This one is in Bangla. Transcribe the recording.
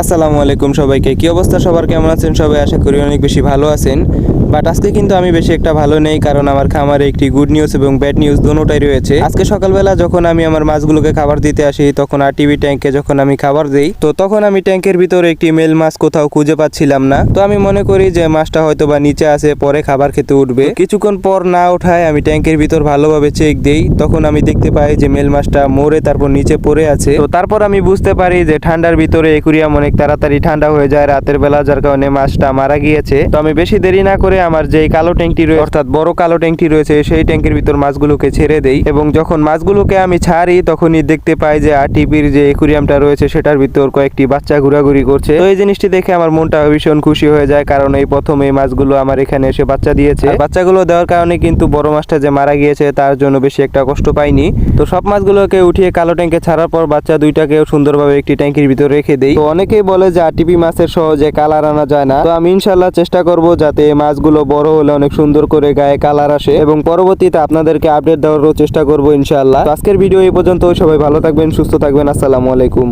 আসসালামু আলাইকুম সবাইকে। কি অবস্থা সবার? কেমন আছেন সবাই? আশা করি অনেক বেশি ভালো আছেন। বাট আজকে কিন্তু আমি বেশি একটা ভালো নেই, কারণ আমার খামারে একটি গুড নিউজ এবং ব্যাড নিউজ দুটোটাই রয়েছে। আজকে সকালবেলা যখন আমি আমার মাছগুলোকে খাবার দিতে আসি, তখন আর টিভি ট্যাঙ্কে যখন আমি খাবার দেই, তো তখন আমি ট্যাঙ্কের ভিতরে একটি মেল মাছ কোথাও খুঁজে পাচ্ছিলাম না। তো আমি মনে করি যে মাছটা হয়তো বা নিচে আছে, পরে খাবার খেতে উঠবে। কিছুক্ষণ পর না ওঠায় আমি ট্যাঙ্কের ভিতর ভালোভাবে চেক দেই, তখন আমি দেখতে পাই যে মেল মাছটা মরে তারপর নিচে পড়ে আছে। তো তারপর আমি বুঝতে পারি যে ঠান্ডার ভিতরে একুরিয়াম অনেক তাড়াতাড়ি ঠান্ডা হয়ে যায় রাতের বেলা, যার কারণে মাছটা মারা গিয়েছে। তো আমি বেশি দেরি না করে আমার যে কালো ট্যাঙ্কটি রয়েছে অর্থাৎ বড় কালো ট্যাঙ্কটি রয়েছে, সেই ট্যাঙ্কের ভিতর মাছগুলোকে ছেড়ে দেই। এবং যখন মাছগুলোকে আমি ছাড়ি, তখনই দেখতে পাই যে আরটিপির যে একুরিয়ামটা রয়েছে, সেটার ভিতর কয়েকটি বাচ্চা ঘোরাঘুরি করছে। তো এই জিনিসটি দেখে আমার মনটা ভীষণ খুশি হয়ে যায়, কারণ এই প্রথম এই মাছগুলো আমার এখানে এসে বাচ্চা দিয়েছে। বাচ্চাগুলো দেওয়ার কারণে কিন্তু বড় মাছটা যে মারা গিয়েছে, তার জন্য বেশি একটা কষ্ট পাইনি। তো সব মাছগুলোকে উঠিয়ে কালো ট্যাঙ্কে ছাড়ার পর বাচ্চা দুইটাকেও সুন্দরভাবে একটি ট্যাঙ্কির ভিতর রেখে দেই। তো অনেকেই বলে যে আটিপি মাছের সহজে কালার আনা যায় না। তো আমি ইনশাল্লাহ চেষ্টা করব যাতে মাছগুলো বড় হলে অনেক সুন্দর করে গায়ে কালার আসে এবং পরবর্তীতে আপনাদেরকে আপডেট দেওয়ারও চেষ্টা করব ইনশাল্লাহ। আজকের ভিডিও এই পর্যন্ত সবাই ভালো থাকবেন, সুস্থ থাকবেন। আসসালামু আলাইকুম।